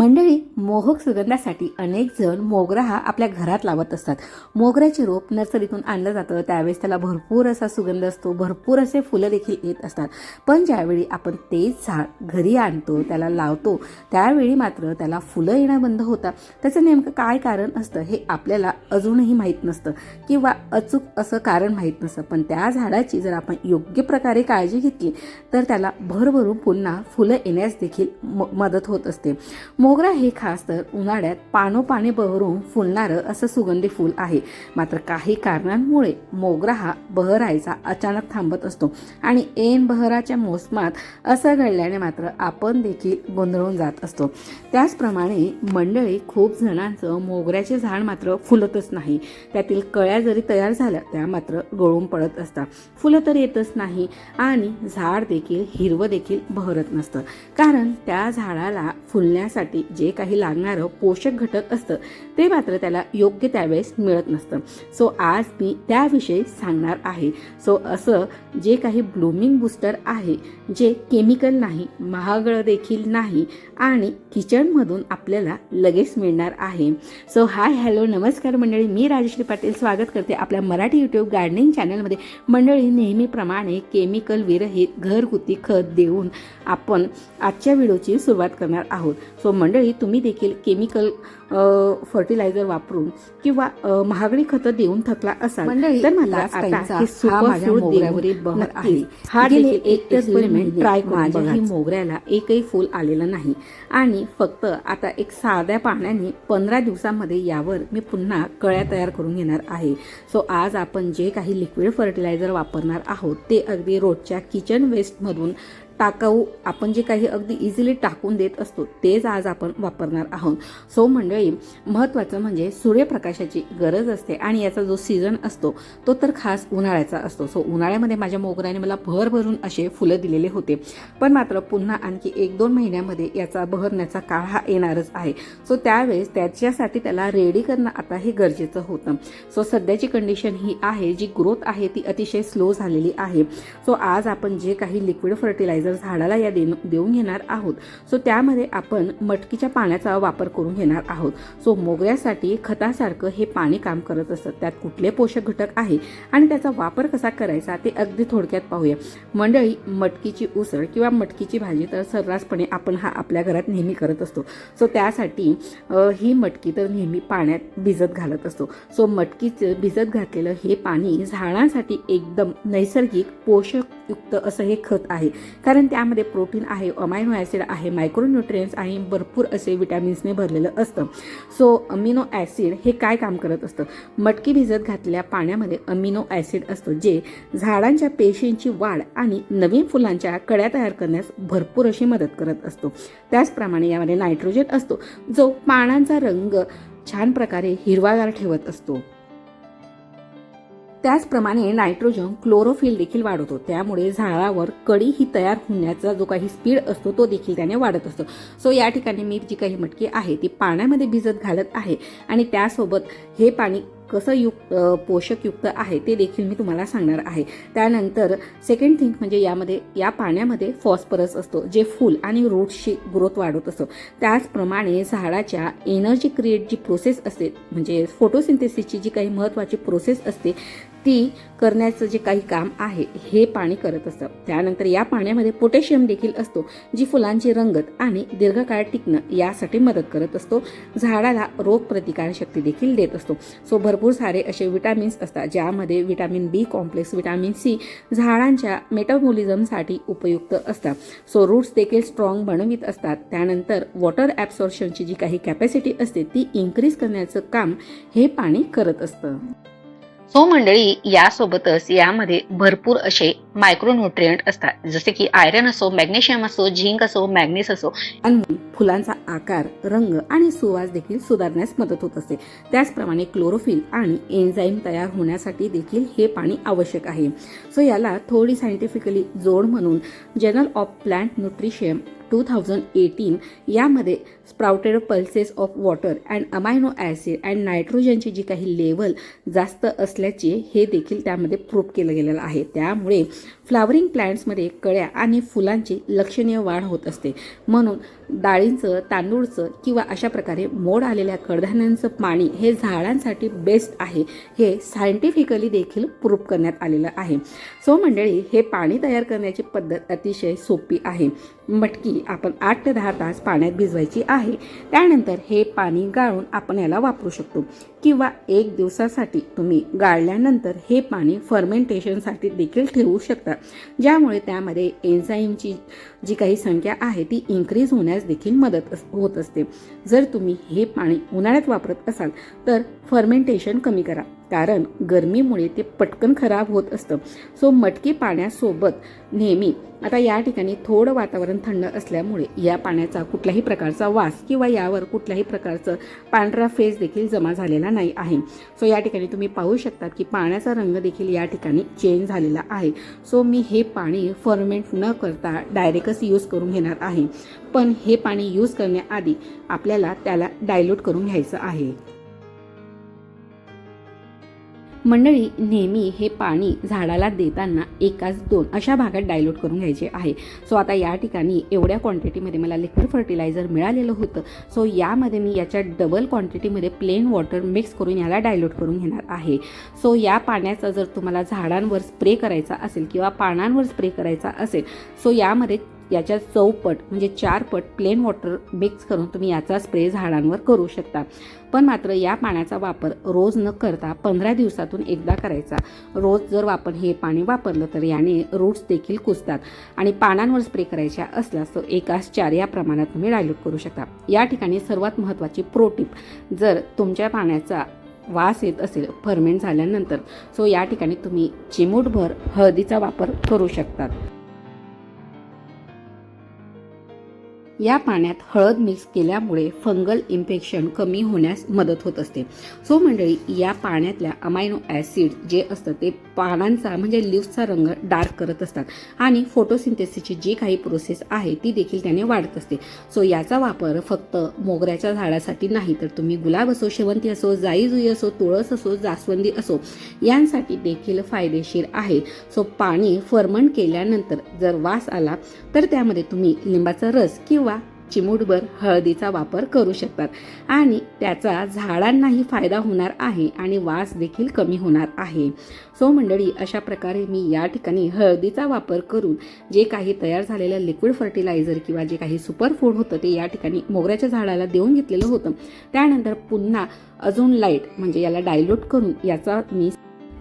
मंडळी मोहक सुगंधासाठी अनेक जण मोगरा हा आपल्या घरात लावत असतात. मोगऱ्याचे रोप नर्सरीतून आणलं जातं. त्यावेळेस त्याला भरपूर असा सुगंध असतो. भरपूर असे फुलं देखील येत असतात. पण ज्यावेळी आपण तेच झाड घरी आणतो त्याला लावतो त्यावेळी मात्र त्याला फुलं येणं बंद होतात. त्याचं नेमकं काय कारण असतं हे आपल्याला अजूनही माहीत नसतं किंवा अचूक असं कारण माहीत नसतं. पण त्या झाडाची जर आपण योग्य प्रकारे काळजी घेतली तर त्याला भरभरून पुन्हा फुलं येण्यास देखील म मदत होत असते. मोगरा हे खा खास तर उन्हाळ्यात पानोपाने बहरून फुलणारं असं सुगंधी फूल आहे. मात्र काही कारणांमुळे मोगरा हा बहरायचा अचानक थांबत असतो आणि ऐन बहराच्या मोसमात असं घडल्याने मात्र आपण देखील गोंधळून जात असतो. त्याचप्रमाणे मंडळी खूप जणांचं मोगऱ्याचे झाड मात्र फुलतच नाही. त्यातील कळ्या जरी तयार झाल्या त्या मात्र गळून पडत असतात. फुलं तर येतच नाही आणि झाड देखील हिरवं देखील बहरत नसतं. कारण त्या झाडाला फुलण्यासाठी जे काही लागणारं पोषक घटक असतं. ते मात्र त्याला योग्य त्यावेळेस मिळत नसतं. सो आज मी त्याविषयी सांगणार आहे. सो असं जे काही ब्लूमिंग बूस्टर आहे जे केमिकल नाही महागडं देखील नाही आणि किचनमधून आपल्याला लगेच मिळणार आहे. सो हाय हॅलो नमस्कार मंडळी. मी राजश्री पाटील. स्वागत करते आपल्या मराठी यूट्यूब गार्डनिंग चॅनलमध्ये मंडळी नेहमीप्रमाणे केमिकल विरहित घरगुती खत देऊन आपण आजच्या व्हिडिओची सुरुवात करणार आहोत. सो मंडळी तुम्ही देखील केमिकल फर्टिलायझर वापरून किंवा महागडी खतं देऊन थकला असाल तर मला आता हे हा बहर आहे. हा देखील एक ट्राय माझ्याही मोगऱ्याला एकही फूल आलेलं नाही. आणि फक्त आता एक साध्या पाण्याने पंधरा दिवसामध्ये यावर मी पुन्हा कळ्या तयार करून घेणार आहे. सो आज आपण जे काही लिक्विड फर्टिलायझर वापरणार आहोत ते अगदी रोजच्या किचन वेस्टमधून टाकाऊ. आपण जे काही अगदी इझिली टाकून देत असतो तेच आज आपण वापरणार आहोत. सो मंडळी महत्त्वाचं म्हणजे सूर्यप्रकाशाची गरज असते आणि याचा जो सीझन असतो तो तर खास उन्हाळ्याचा असतो. सो उन्हाळ्यामध्ये माझ्या मोगऱ्याने मला भर भरून असे फुलं दिलेले होते. पण मात्र पुन्हा आणखी एक दोन महिन्यामध्ये याचा बहरण्याचा काळ हा येणारच आहे. सो त्यावेळेस त्याच्यासाठी त्याला रेडी करणं आता हे गरजेचं होतं. सो सध्याची कंडिशन ही आहे जी ग्रोथ आहे ती अतिशय स्लो झालेली आहे. सो आज आपण जे काही लिक्विड फर्टिलायझर झाडाला या देऊन घेणार आहोत. सो त्यामध्ये आपण मटकीच्या पाण्याचा वापर करून घेणार आहोत. सो मोगऱ्यासाठी खतासारखं हे पाणी काम करत असतं. त्यात कुठले पोषक घटक आहे आणि त्याचा वापर कसा करायचा ते अगदी थोडक्यात पाहूया. मंडळी मटकीची उसळ किंवा मटकीची भाजी तर सर्रासपणे आपण हा आपल्या घरात नेहमी करत असतो. सो त्यासाठी ही मटकी तर नेहमी पाण्यात भिजत घालत असतो. सो मटकीचं भिजत घातलेलं हे पाणी झाडांसाठी एकदम नैसर्गिक पोषक युक्त असं हे खत आहे. कारण त्यामध्ये प्रोटीन आहे अमायनो ॲसिड आहे मायक्रोन्युट्रियन्स आणि भरपूर असे विटॅमिन्सने भरलेलं असतं. सो अमिनो ॲसिड हे काय काम करत असतं? मटकी भिजत घातलेल्या पाण्यामध्ये अमिनो ॲसिड असतो जे झाडांच्या पेशींची वाढ आणि नवीन फुलांच्या कड्या तयार करण्यास भरपूर अशी मदत करत असतो. त्याचप्रमाणे यामध्ये नायट्रोजन असतो जो पानांचा रंग छान प्रकारे हिरवागार ठेवत असतो. त्याचप्रमाणे नायट्रोजन क्लोरोफिल देखील वाढवतो त्यामुळे झाडावर कडी ही तयार होण्याचा जो काही स्पीड असतो तो देखील त्याने वाढत असतो. सो या ठिकाणी मी जी काही मटकी आहे ती पाण्यामध्ये भिजत घालत आहे. आणि त्यासोबत हे पाणी कसं युक्त पोषकयुक्त आहे ते देखील मी तुम्हाला सांगणार आहे. त्यानंतर सेकंड थिंग म्हणजे यामध्ये या पाण्यामध्ये फॉस्फरस असतो जे फूल आणि रूटशी ग्रोथ वाढवत असतो. त्याचप्रमाणे झाडाच्या एनर्जी क्रिएट जी प्रोसेस असते म्हणजे फोटोसिंथेसिसची जी काही महत्त्वाची प्रोसेस असते ती करण्याचं जे काही काम आहे हे पाणी करत असतं. त्यानंतर या पाण्यामध्ये पोटॅशियम देखील असतो जी फुलांची रंगत आणि दीर्घकाळ टिकणं यासाठी मदत करत असतो. झाडाला रोगप्रतिकारशक्ती देखील देत असतो. सो भरपूर सारे असे विटॅमिन्स असतात ज्यामध्ये vitamin B complex vitamin C झाडांच्या मेटाबॉलिझमसाठी उपयुक्त असतात. सो रूट्स देखील स्ट्रॉंग बनवित असतात. त्यानंतर वॉटर ॲब्सॉर्प्शनची जी काही कॅपॅसिटी असते ती इन्क्रीज करण्याचं काम हे पाणी करत असतं. सो मंडळी यासोबतच यामध्ये भरपूर असे मायक्रोन्युट्रियंट असतात. जसे की आयरन असो मॅग्नेशियम असो झिंक असो मॅग्नीस असो. आणि फुलांचा आकार रंग आणि सुवास देखील सुधारण्यास मदत होत असते. त्याचप्रमाणे क्लोरोफिल आणि एन्झाईम तयार होण्यासाठी देखील हे पाणी आवश्यक आहे. सो याला थोडी सायंटिफिकली जोड म्हणून journal of plant nutrition two thousand eighteen यामध्ये sprouted pulses of water and amino acid and नायट्रोजनची जी काही लेवल जास्त असल्याचे हे देखील त्यामध्ये प्रूफ केलं गेलेलं आहे. त्यामुळे फ्लावरिंग प्लांट्समध्ये कळ्या आणि फुलांची लक्षणीय वाढ होत असते. म्हणून डाळींचं तांदूळचं किंवा अशा प्रकारे मोड आलेल्या कडधान्यांचं पाणी हे झाडांसाठी बेस्ट आहे हे सायंटिफिकली देखील प्रूफ करण्यात आलेलं आहे. सो मंडळी हे पाणी तयार करण्याची पद्धत अतिशय सोपी आहे. मटकी आपण आठ ते दहा तास पाण्यात भिजवायची आहे. त्यानंतर हे पाणी गाळून आपण याला वापरू शकतो. किंवा एक दिवसासाठी तुम्ही गाळल्यानंतर हे पाणी फर्मेंटेशनसाठी देखील ठेवू शकता. ज्यामुळे त्यामध्ये एन्झाईमची जी काही संख्या आहे ती इन्क्रीज होण्यास देखील मदत अस होत असते. जर तुम्ही हे पाणी उन्हाळ्यात वापरत असाल तर फर्मेंटेशन कमी करा. कारण गरमीमुळे ते पटकन खराब होत असतं. सो मटकी पाण्यासोबत नेहमी आता या ठिकाणी थोडं वातावरण थंड असल्यामुळे या पाण्याचा कुठल्याही प्रकारचा वास किंवा यावर कुठल्याही प्रकारचं पांढरा फेस देखील जमा झालेला नाही आहे. सो या ठिकाणी तुम्ही पाहू शकता की पाण्याचा रंग देखील या ठिकाणी चेंज झालेला आहे. सो मी हे पाणी फर्मेंट न करता डायरेक्टच यूज करून घेणार आहे. पण हे पाणी यूज करण्याआधी आपल्याला त्याला डायल्यूट करून घ्यायचं आहे. मंडळी नेहमी हे पाणी झाडाला देताना एकाच दोन अशा भागात डायल्यूट करून घ्यायचे आहे. सो आता या ठिकाणी एवढ्या क्वांटिटीमध्ये मला लिक्विड फर्टिलायझर मिळालेलं होतं. सो यामध्ये मी याच्या डबल क्वांटिटीमध्ये प्लेन वॉटर मिक्स करून याला डायल्यूट करून घेणार आहे. सो या पाण्याचा जर तुम्हाला झाडांवर स्प्रे करायचा असेल किंवा पानांवर स्प्रे करायचा असेल सो यामध्ये याच्या चौपट म्हणजे चार पट प्लेन वॉटर मिक्स करून तुम्ही याचा स्प्रे झाडांवर करू शकता. पण मात्र या पाण्याचा वापर रोज न करता पंधरा दिवसातून एकदा करायचा. रोज जर आपण हे पाणी वापरलं तर याने रूट्स देखील कुजतात आणि पानांवर स्प्रे करायच्या असल्यास तर एकाच चार या प्रमाणात तुम्ही डायल्यूट करू शकता. या ठिकाणी सर्वात महत्त्वाची प्रोटीप जर तुमच्या पाण्याचा वास येत असेल फर्मेंट झाल्यानंतर सो या ठिकाणी तुम्ही चिमूटभर हळदीचा वापर करू शकतात. या पाण्यात हळद मिक्स केल्यामुळे फंगल इन्फेक्शन कमी होण्यास मदत होत असते. सो मंडळी या पाण्यातल्या अमायनो ॲसिड जे असतं ते पानांचा म्हणजे लिव्हचा रंग डार्क करत असतात आणि फोटोसिंथेसिसची जी काही प्रोसेस आहे ती देखील त्याने वाढत असते. सो याचा वापर फक्त मोगऱ्याच्या झाडासाठी नाही तर तुम्ही गुलाब असो शेवंती असो जाई जुई असो तुळस असो जास्वंदी असो यांसाठी देखील फायदेशीर आहे. सो पाणी फर्मंट केल्यानंतर जर वास आला तर त्यामध्ये तुम्ही लिंबाचा रस किंवा चिमूटभर हळदीचा वापर करू शकतात. आणि त्याचा झाडांनाही फायदा होणार आहे आणि वास देखील कमी होणार आहे. सो मंडळी अशा प्रकारे मी या ठिकाणी हळदीचा वापर करून जे काही तयार झालेलं लिक्विड फर्टिलायझर किंवा जे काही सुपर फूड होतं ते या ठिकाणी मोगऱ्याच्या झाडाला देऊन घेतलेलं होतं. त्यानंतर पुन्हा अजून लाइट म्हणजे याला डायल्यूट करून याचा मी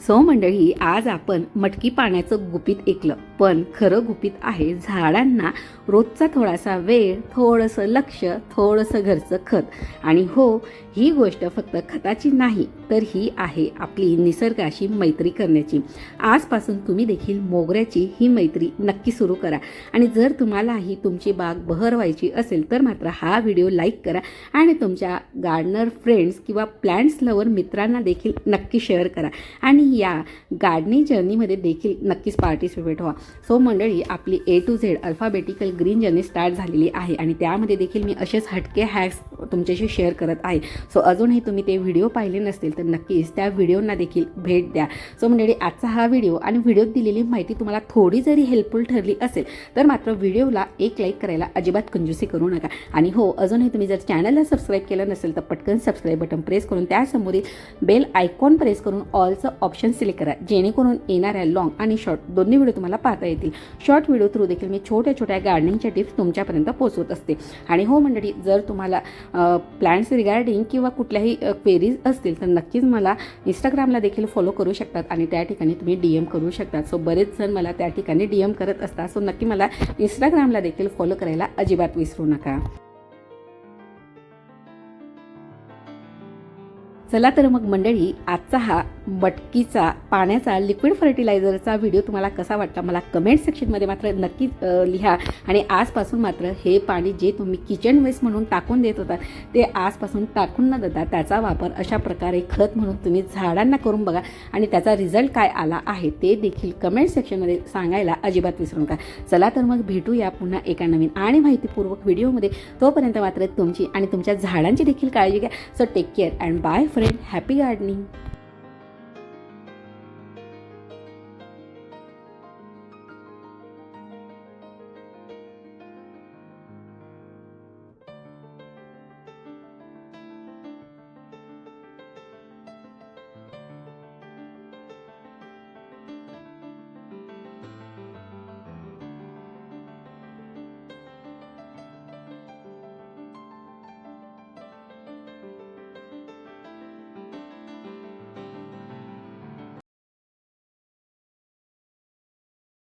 सो मंडळी आज आपण मटकी पाण्याचं गुपित ऐकलं. पण खरं गुपित आहे झाडांना रोजचा थोडासा वेळ थोडंसं लक्ष थोडंसं घरचं खत. आणि हो ही गोष्ट फक्त खताची नाही तर ही आहे आपली निसर्गाशी मैत्री करण्याची. आजपासून तुम्ही देखील मोगऱ्याची ही मैत्री नक्की सुरू करा. आणि जर तुम्हालाही तुमची बाग बहरवायची असेल तर मात्र हा व्हिडिओ लाईक करा आणि तुमच्या गार्डनर फ्रेंड्स किंवा प्लॅन्ट्स लवर मित्रांना देखील नक्की शेअर करा. आणि या गार्डनिंग जर्नीमध्ये देखील नक्कीच पार्टिसिपेट व्हा. सो मंडळी आपली A to Z alphabetical green journey start झालेली आहे. आणि त्यामध्ये देखील मी असेच हटके हॅक्स तुमच्याशी शेअर करत आहे. सो अजूनही तुम्ही ते व्हिडिओ पाहिले नसतील तर नक्कीच त्या व्हिडिओंना देखील भेट द्या. सो मंडळी आजचा हा व्हिडिओ आणि व्हिडिओत दिलेली माहिती तुम्हाला थोडी जरी हेल्पफुल ठरली असेल तर मात्र व्हिडिओला एक लाईक करायला अजिबात कंजूसी करू नका. आणि हो अजूनही तुम्ही जर चॅनलला सबस्क्राईब केलं नसेल तर पटकन सबस्क्राईब बटन प्रेस करून त्यासमोरील बेल आयकॉन प्रेस करून ऑलचं ऑप्शन सिलेक्ट करा. जेणेकरून येणाऱ्या लॉंग आणि शॉर्ट दोन्ही व्हिडिओ तुम्हाला पाहता येतील. शॉर्ट व्हिडिओ थ्रू देखील मी छोट्या छोट्या गार्डनिंगच्या टिप्स तुमच्यापर्यंत पोहोचवत असते. आणि हो मंडळी जर तुम्हाला प्लॅन्ट्स रिगार्डिंग किंवा कुठल्याही क्वेरीज असतील तर नक्कीच मला इंस्टाग्रामला देखील फॉलो करू शकतात आणि त्या ठिकाणी तुम्ही डी एम करू शकतात. सो बरेच जण मला त्या ठिकाणी डी एम करत असतात. सो नक्की मला इंस्टाग्रामला देखील फॉलो करायला अजिबात विसरू नका. चला तर मग मंडळी आजचा हा मटकीचा पाण्याचा लिक्विड फर्टिलायझरचा व्हिडिओ तुम्हाला कसा वाटला? मला कमेंट सेक्शनमध्ये मात्र नक्की लिहा. आणि आजपासून मात्र हे पाणी जे तुम्ही किचन वेस्ट म्हणून टाकून देत होता ते आजपासून टाकून न देता त्याचा वापर अशा प्रकारे खत म्हणून तुम्ही झाडांना करून बघा. आणि त्याचा रिझल्ट काय आला आहे ते देखील कमेंट सेक्शनमध्ये सांगायला अजिबात विसरू नका. चला तर मग भेटूया पुन्हा एका नवीन आणि माहितीपूर्वक व्हिडिओमध्ये तोपर्यंत मात्र तुमची आणि तुमच्या झाडांची देखील काळजी घ्या. So take care and bye friend happy gardening